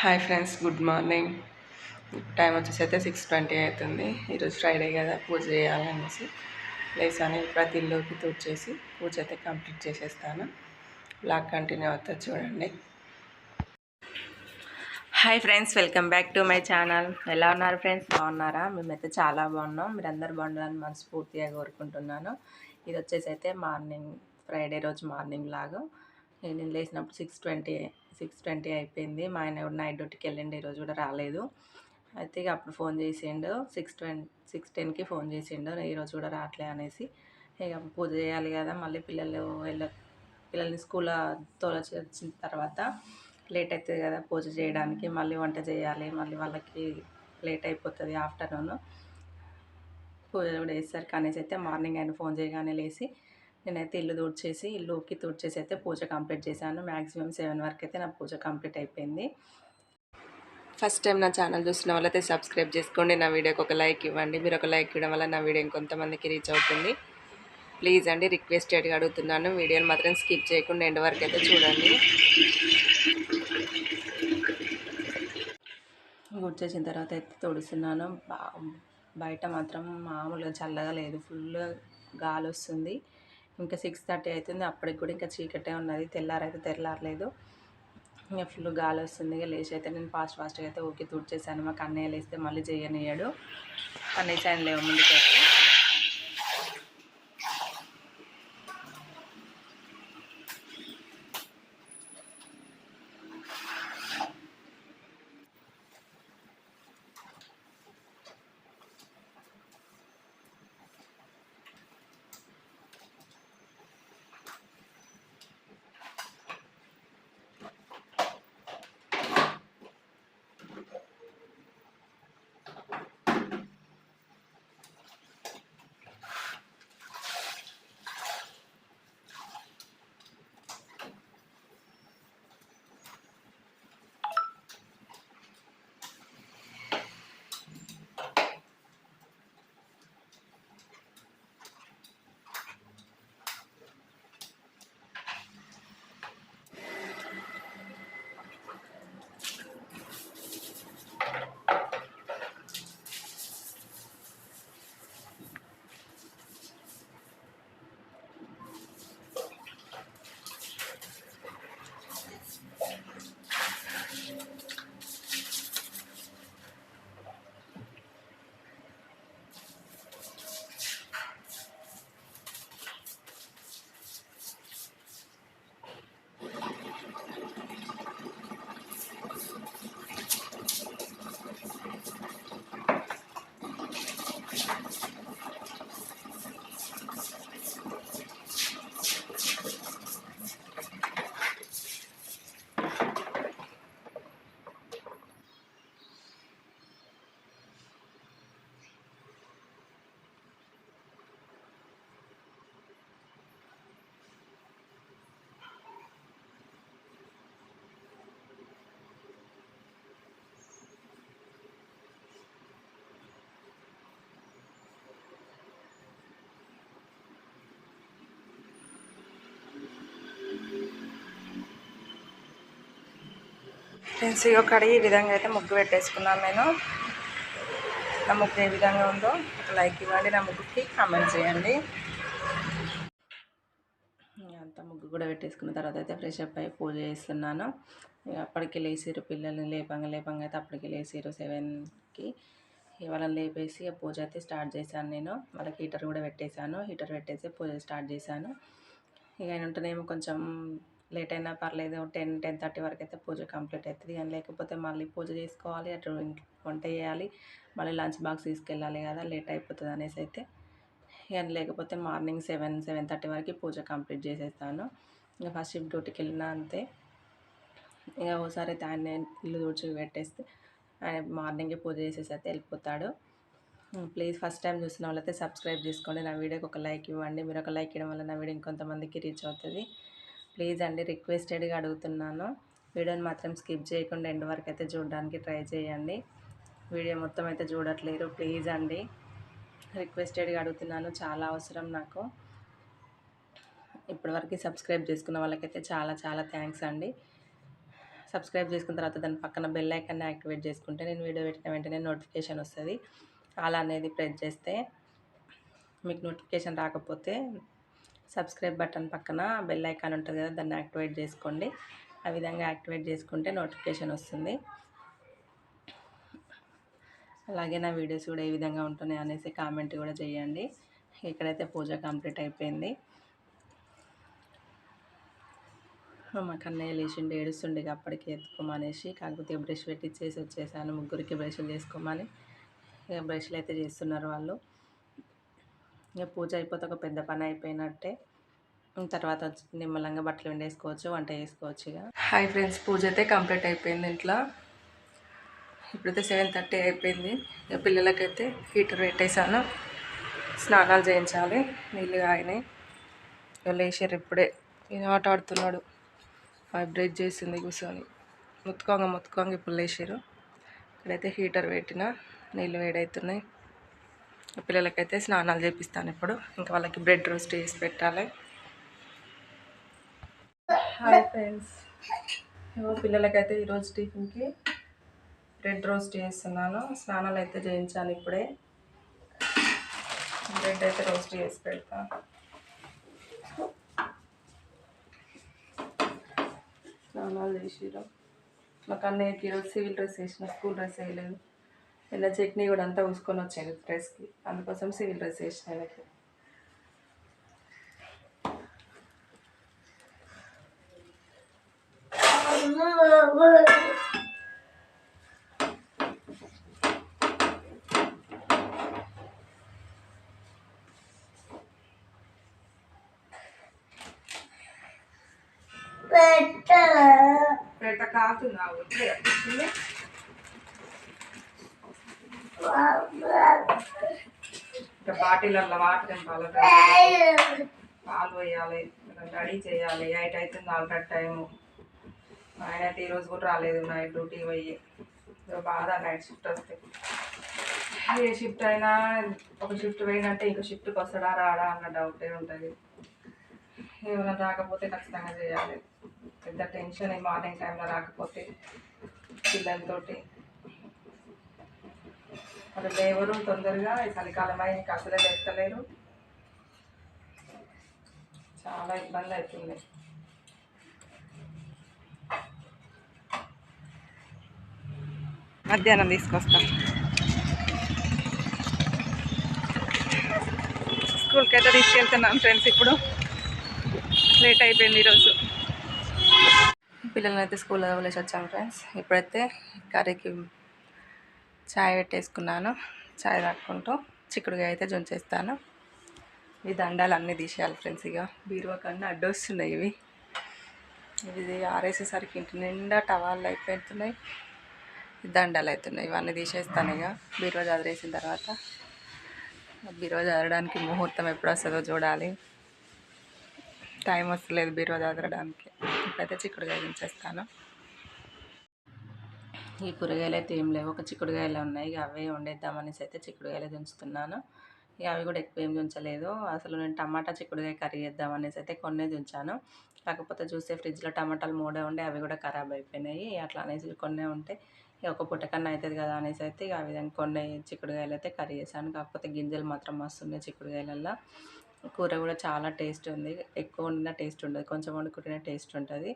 Hi friends good morning. Time వచ్చేసి అయితే six twenty అవుతుంది. ఈరోజు ఫ్రైడే కదా పూజ చేయాలనేసి లేసాను. ప్రతి ఇల్లుకి తుడిచేసి పూజ అయితే కంప్లీట్ చేసేస్తాను. బ్లాగ్ కంటిన్యూ అవుతుంది చూడండి. Hi friends welcome back to my channel. ఎలా ఉన్నారు ఫ్రెండ్స్? బాగున్నారా? మేమైతే చాలా బాగున్నాం. మీరందరూ బాగుండాలని మనస్ఫూర్తిగా కోరుకుంటున్నాను. ఇది వచ్చేసి అయితే మార్నింగ్ ఫ్రైడే రోజు మార్నింగ్ లాగా. నేను లేచినప్పుడు సిక్స్ ట్వంటీ సిక్స్ ట్వంటీ అయిపోయింది. మా ఆయన కూడా నైట్ డ్యూటీకి వెళ్ళండి ఈరోజు కూడా రాలేదు. అయితే ఇక అప్పుడు ఫోన్ చేసిండు సిక్స్ ట్వంటీ సిక్స్ టెన్కి ఫోన్ చేసిండు ఈరోజు కూడా రావట్లే అనేసి. ఇక పూజ చేయాలి కదా మళ్ళీ పిల్లలు వెళ్ళ పిల్లల్ని స్కూల్లో తోలచి వచ్చిన తర్వాత లేట్ అవుతుంది కదా పూజ చేయడానికి. మళ్ళీ వంట చేయాలి మళ్ళీ వాళ్ళకి లేట్ అయిపోతుంది ఆఫ్టర్నూన్ పూజ కూడా వేస్తారు అనేసి అయితే మార్నింగ్ ఆయన ఫోన్ చేయగానే లేచి నేనైతే ఇల్లు తుడిచేసి ఇల్లుకి తుడిచేసి అయితే పూజ కంప్లీట్ చేశాను. మ్యాక్సిమం సెవెన్ వరకు అయితే నా పూజ కంప్లీట్ అయిపోయింది. ఫస్ట్ టైం నా ఛానల్ చూసిన వాళ్ళైతే సబ్స్క్రైబ్ చేసుకోండి. నా వీడియోకి ఒక లైక్ ఇవ్వండి. మీరు ఒక లైక్ ఇవ్వడం వల్ల నా వీడియో ఇంకొంతమందికి రీచ్ అవుతుంది. ప్లీజ్ అండి రిక్వెస్టెడ్గా అడుగుతున్నాను. వీడియోని మాత్రం స్కిప్ చేయకుండా ఎండ్ వరకు అయితే చూడండి. గుడ్ చేసిన తర్వాత అయితే తొడుస్తున్నాను. బయట మాత్రం మామూలుగా చల్లగా లేదు. ఫుల్ గాలి వస్తుంది. ఇంకా సిక్స్ థర్టీ అవుతుంది. అప్పటికి కూడా ఇంకా చీకటే ఉన్నది. తెల్లారైతే తెల్లారలేదు. ఇంకా ఫుల్ గాలి వస్తుంది. ఇక లేచి అయితే నేను ఫాస్ట్ ఫాస్ట్గా అయితే ఓకే తుడిచేసాను. మాకు అన్నయ్య లేస్తే మళ్ళీ చేయనియ్యాడు అన్నయ్య చాయన లేవు ముందుకైతే. ఫ్రెండ్స్ ఇక కడిగి ఈ విధంగా అయితే ముగ్గు పెట్టేసుకున్నాను నేను. నా ముగ్గు ఏ విధంగా ఉందో ఒక లైక్ ఇవ్వండి నా ముగ్గుకి కామెంట్ చేయండి. అంత ముగ్గు కూడా పెట్టేసుకున్న తర్వాత అయితే ఫ్రెష్ అప్ అయ్యి పూజ చేస్తున్నాను. ఇక అప్పటికి లేచిరు పిల్లల్ని లేపంగా లేపంగా అయితే అప్పటికి లేచిరు సెవెన్కి వాళ్ళని లేపేసి పూజ అయితే స్టార్ట్ చేశాను నేను. వాళ్ళకి హీటర్ కూడా పెట్టేశాను. హీటర్ పెట్టేసి పూజ స్టార్ట్ చేశాను. ఇక ఆయన ఉంటేనేమో కొంచెం లేట్ అయినా పర్లేదు టెన్ టెన్ థర్టీ వరకు అయితే పూజ కంప్లీట్ అవుతుంది కానీ లేకపోతే మళ్ళీ పూజ చేసుకోవాలి అటు వంట చేయాలి మళ్ళీ లంచ్ బాక్స్ తీసుకెళ్ళాలి కదా లేట్ అయిపోతుంది అనేసి అయితే. ఇక లేకపోతే మార్నింగ్ సెవెన్ సెవెన్ థర్టీ వరకు పూజ కంప్లీట్ చేసేస్తాను. ఇంకా ఫస్ట్ షిఫ్ట్ డ్యూటీకి వెళ్ళినా అంతే. ఇక ఒకసారి అయితే ఆయన ఇల్లు తుడిచి పెట్టేస్తే ఆయన మార్నింగే పూజ చేసేసి అయితే వెళ్ళిపోతాడు. ప్లీజ్ ఫస్ట్ టైం చూసిన వాళ్ళైతే సబ్స్క్రైబ్ చేసుకోండి. నా వీడియోకి ఒక లైక్ ఇవ్వండి. మీరు ఒక లైక్ ఇవ్వడం వల్ల నా వీడియో ఇంకొంతమందికి రీచ్ అవుతుంది. ప్లీజ్ అండి రిక్వెస్టెడ్గా అడుగుతున్నాను. వీడియోని మాత్రం స్కిప్ చేయకుండా ఎండ్ వరకు అయితే చూడడానికి ట్రై చేయండి. వీడియో మొత్తం అయితే చూడట్లేరు. ప్లీజ్ అండి రిక్వెస్టెడ్గా అడుగుతున్నాను. చాలా అవసరం నాకు. ఇప్పటివరకు సబ్స్క్రైబ్ చేసుకున్న వాళ్ళకైతే చాలా చాలా థ్యాంక్స్ అండి. సబ్స్క్రైబ్ చేసుకున్న తర్వాత దాని పక్కన బెల్ ఐకాన్ని యాక్టివేట్ చేసుకుంటే నేను వీడియో పెట్టిన వెంటనే నోటిఫికేషన్ వస్తుంది. అలా అనేది ప్రెస్ చేస్తే మీకు నోటిఫికేషన్ రాకపోతే సబ్స్క్రైబ్ బటన్ పక్కన బెల్ ఐకాన్ ఉంటుంది కదా దాన్ని యాక్టివేట్ చేసుకోండి. ఆ విధంగా యాక్టివేట్ చేసుకుంటే నోటిఫికేషన్ వస్తుంది. అలాగే నా వీడియోస్ కూడా ఏ విధంగా ఉంటున్నాయి అనేసి కామెంట్ కూడా చేయండి. ఇక్కడైతే పూజ కంప్లీట్ అయిపోయింది. మా కన్నయ్య లేచిండి ఏడుస్తుండే అప్పటికే అప్పటికి ఎత్తుకోమనేసి కాకపోతే బ్రష్ పెట్టించేసి వచ్చేసాను. ముగ్గురికి బ్రష్లు చేసుకోమని. ఇక బ్రష్లు అయితే చేస్తున్నారు వాళ్ళు. ఇక పూజ అయిపోతే ఒక పెద్ద పని అయిపోయినట్టే. తర్వాత వచ్చి నిమ్మలంగా బట్టలు వండేసుకోవచ్చు వంట చేసుకోవచ్చు ఇక. హాయ్ ఫ్రెండ్స్ పూజ అయితే కంప్లీట్ అయిపోయింది ఇంట్లో. ఇప్పుడైతే సెవెన్ థర్టీ అయిపోయింది. ఇక పిల్లలకైతే హీటర్ పెట్టేశాను. స్నానాలు చేయించాలి నీళ్ళు కాగినాయి ఇక లేచారు ఇప్పుడే. ఈయన ఆట ఆడుతున్నాడు. వైబ్రేట్ చేసింది కూర్చొని. ముత్తుకోంగ ముత్తుకోంగ ఇప్పుడు లేచారు. ఇక్కడైతే హీటర్ పెట్టిన నీళ్ళు వేడవుతున్నాయి పిల్లలకైతే స్నానాలు చేపిస్తాను ఇప్పుడు. ఇంకా వాళ్ళకి బ్రెడ్ రోస్ట్ చేసి పెట్టాలి. Hi friends. పిల్లలకైతే ఈరోజు టిఫిన్కి బ్రెడ్ రోస్ట్ చేస్తున్నాను. స్నానాలు అయితే చేయించాను ఇప్పుడే. బ్రెడ్ అయితే రోస్ట్ చేసి పెడతాను స్నానాలు చేసిరు మాకు అన్నయ్యకి ఈరోజు సివిల్ డ్రెస్ వేసిన స్కూల్ డ్రెస్ వేయలేదు. నిన్న చట్నీ కూడా అంతా ఉంచుకొని వచ్చాను డ్రెస్కి అందుకోసం సివిల్ డ్రెస్ వేసిన ఆయనకి పెట్ట. కాకుండా ఇంకా బాటిలల్లో వాటర్ నింపాలి పాలు వేయాలి రెడీ చేయాలి. ఎయిట్ అవుతుంది ఆల్రెడీ టైము. ఆయన అయితే ఈరోజు కూడా రాలేదు నైట్ డ్యూటీ పోయి. బాధ నైట్ షిఫ్ట్ వస్తే. ఏ షిఫ్ట్ అయినా ఒక షిఫ్ట్ పోయినంటే ఇంకో షిఫ్ట్కి వస్తాడా రాడా అన్న డౌటే ఉంటుంది. ఏమైనా రాకపోతే ఖచ్చితంగా చేయాలి. పెద్ద టెన్షన్ మార్నింగ్ టైంలో రాకపోతే పిల్లలతోటి. అసలు లేవరు తొందరగా ఈ చలికాలం అయి అసలే లేస్తలేరు. చాలా ఇబ్బంది అవుతుంది మధ్యాహ్నం తీసుకొస్తాం. స్కూల్కి అయితే తీసుకెళ్తున్నాం ఫ్రెండ్స్ ఇప్పుడు. లేట్ అయిపోయింది ఈరోజు. పిల్లల్ని అయితే స్కూల్లో వదిలేసి వచ్చాను ఫ్రెండ్స్. ఇప్పుడైతే కర్రీకి చాయ్ పెట్టేసుకున్నాను. చాయ్ తాక్కుంటూ చిక్కుడుగా అయితే జొంచేస్తాను ఈ దండాలు అన్నీ తీసేయాలి ఫ్రెండ్స్ ఇక బీరువా కన్నా అడ్డొస్తున్నాయి ఇవి. ఇవి ఆరేసేసరికి ఇంటి నిండా టవాళ్ళు అయిపోతున్నాయి. దండాలు అవుతున్నాయి ఇవన్నీ తీసేస్తాను ఇక బీరువా చదివేసిన తర్వాత. బీరువా చదవడానికి ముహూర్తం ఎప్పుడు వస్తుందో చూడాలి. టైం వస్తలేదు బీరువా చదవడానికి ఇప్పుడైతే చిక్కుడుకాయ దించేస్తాను ఈ కూరగాయలు అయితే ఏం లేవు. ఒక చిక్కుడుకాయలు ఉన్నాయి. ఇక అవే వండేద్దామనేసి అయితే చిక్కుడుగాయలు దించుతున్నాను. ఇక అవి కూడా ఎక్కువ ఏం దించలేదు. అసలు నేను టమాటా చిక్కుడుకాయ కర్రీ చేద్దామనేసి అయితే కొన్నే దించాను. కాకపోతే చూస్తే ఫ్రిడ్జ్లో టమాటాలు మూడే ఉండే అవి కూడా ఖరాబ్ అయిపోయినాయి. అట్లా అనేసి కొన్నే ఉంటే ఇక ఒక పుట్టకన్నా అవుతుంది కదా అనేసి అయితే ఇక ఆ విధంగా కొన్ని చిక్కుడుకాయలు అయితే కర్రీ చేశాను. కాకపోతే గింజలు మాత్రం మస్తున్నాయి చిక్కుడుకాయలల్లో. కూర కూడా చాలా టేస్ట్ ఉంది. ఎక్కువ వండిన టేస్ట్ ఉండదు. కొంచెం వండుకుంటేనే టేస్ట్ ఉంటుంది.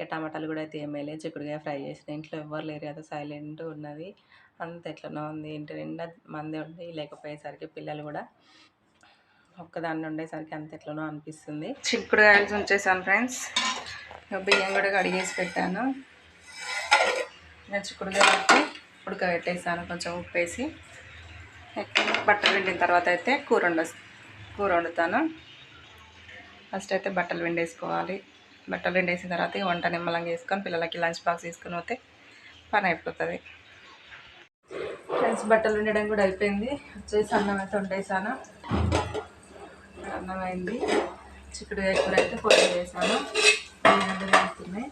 ఇక టమాటాలు కూడా అయితే ఏమేలే చిక్కుడుగా చిక్కుడుకాయ ఫ్రై చేసిన ఇంట్లో ఎవ్వరు లేరు కదా సైలెంట్ ఉన్నది. అంత ఎట్లనో ఉంది. ఇంటి నిండా మంది ఉంది లేకపోయేసరికి పిల్లలు కూడా ఒక్కదాన్ని ఉండేసరికి అంత ఎట్లనో అనిపిస్తుంది. చిక్కుడుగాయలు ఉంచేసాను ఫ్రెండ్స్. బియ్యం కూడా కడిగేసి పెట్టాను. నేను చిక్కుడుకాయలు ఉడకబెట్టేసాను కొంచెం ఉప్పు వేసి బట్టలు వండిన తర్వాత అయితే కూర వండ కూర వండుతాను. ఫస్ట్ అయితే బట్టలు వండేసుకోవాలి. బట్టలు వండేసిన తర్వాత వంట నిమ్మలంగా వేసుకొని పిల్లలకి లంచ్ బాక్స్ తీసుకొని పోతే పని అయిపోతుంది. ఫ్రెండ్స్ బట్టలు ఉండడం కూడా అయిపోయింది. వచ్చేసి అన్నం అయితే వండేసాను. అన్నం అయింది. చిక్కుడుకాయ కూర అయితే పొడి వేసాను ఉల్లిగడ్డలు వేస్తున్నాయి.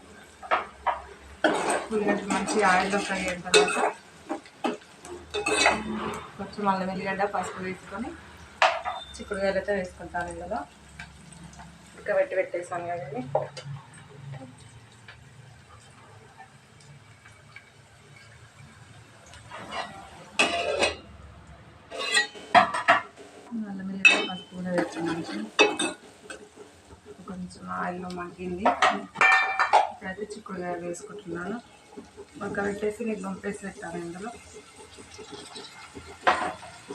ఉల్లిగడ్డలు మంచి ఆయిల్లో ఫ్రై అయిన తర్వాత కొంచెం అల్లం వెల్లిగడ్డ పసుపు వేసుకొని చిక్కుడుకాయలు అయితే వేసుకుంటాను ఇందులో. ఉడకబెట్టి పెట్టేసాను కదండి నల్ల మిరియాలు పసుపు కూడా కొంచెం ఆయిల్ మగ్గింది. ఇప్పుడైతే చిక్కుడుగా వేసుకుంటున్నాను ఉడకబెట్టేసి నేను పంపేసి పెట్టాను ఇందులో.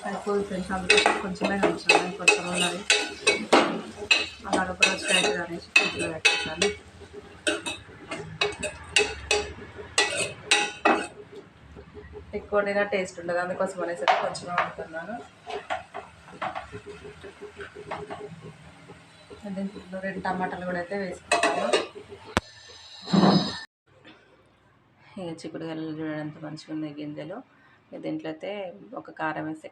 అయిపోయి ఫ్రెండ్స్ కొంచెమే కొంచెం కొంచెం ఉన్నది. అలా ఒక రోజు అనేసి ఫ్రిడ్జ్లో పెట్టేసాను ఎక్కువ వండినా టేస్ట్ ఉండదు అందుకోసం అనేసి కొంచెం వండుతున్నాను. దీంట్లో రెండు టమాటాలు కూడా అయితే వేసుకుంటాను. ఇక చిక్కుడుకాయలు చూడండి ఎంత మంచిగా ఉంది గింజలు. దీంట్లో అయితే ఒక కారం వేస్తే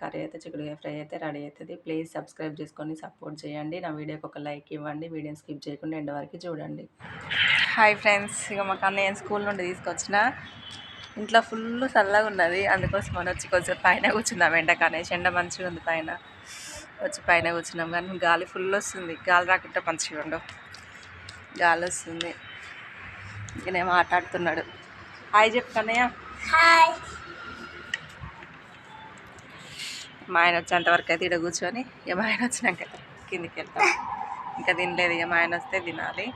కర్రీ అయితే చిక్కుడుకాయ ఫ్రై అయితే రెడీ అవుతుంది. ప్లీజ్ సబ్స్క్రైబ్ చేసుకొని సపోర్ట్ చేయండి. నా వీడియోకి ఒక లైక్ ఇవ్వండి. వీడియోని స్కిప్ చేయకుండా ఎండ్ వరకు చూడండి. హాయ్ ఫ్రెండ్స్ ఇక మాకు అన్నయ్య స్కూల్ నుండి తీసుకొచ్చిన? ఇంట్లో ఫుల్ చల్లగా ఉన్నది. అందుకోసం మనం వచ్చి కొంచెం పైన కూర్చుందాం ఎండకనేసి ఎండ మంచిగా ఉంది పైన. వచ్చి పైన కూర్చున్నాం. కానీ గాలి ఫుల్ వస్తుంది. గాలి రాకుంటే మంచిగా ఉండవు. గాలి వస్తుంది. ఇకనేమో ఆటాడుతున్నాడు హాయ్ చెప్తానయ్య హాయ్. మా ఆయన వచ్చేంతవరకు అయితే ఇక్కడ కూర్చొని ఇక మా ఆయన వచ్చినాక కిందికి వెళ్తాం. ఇంకా తినలేదు ఇక మా ఆయన వస్తే తినాలి.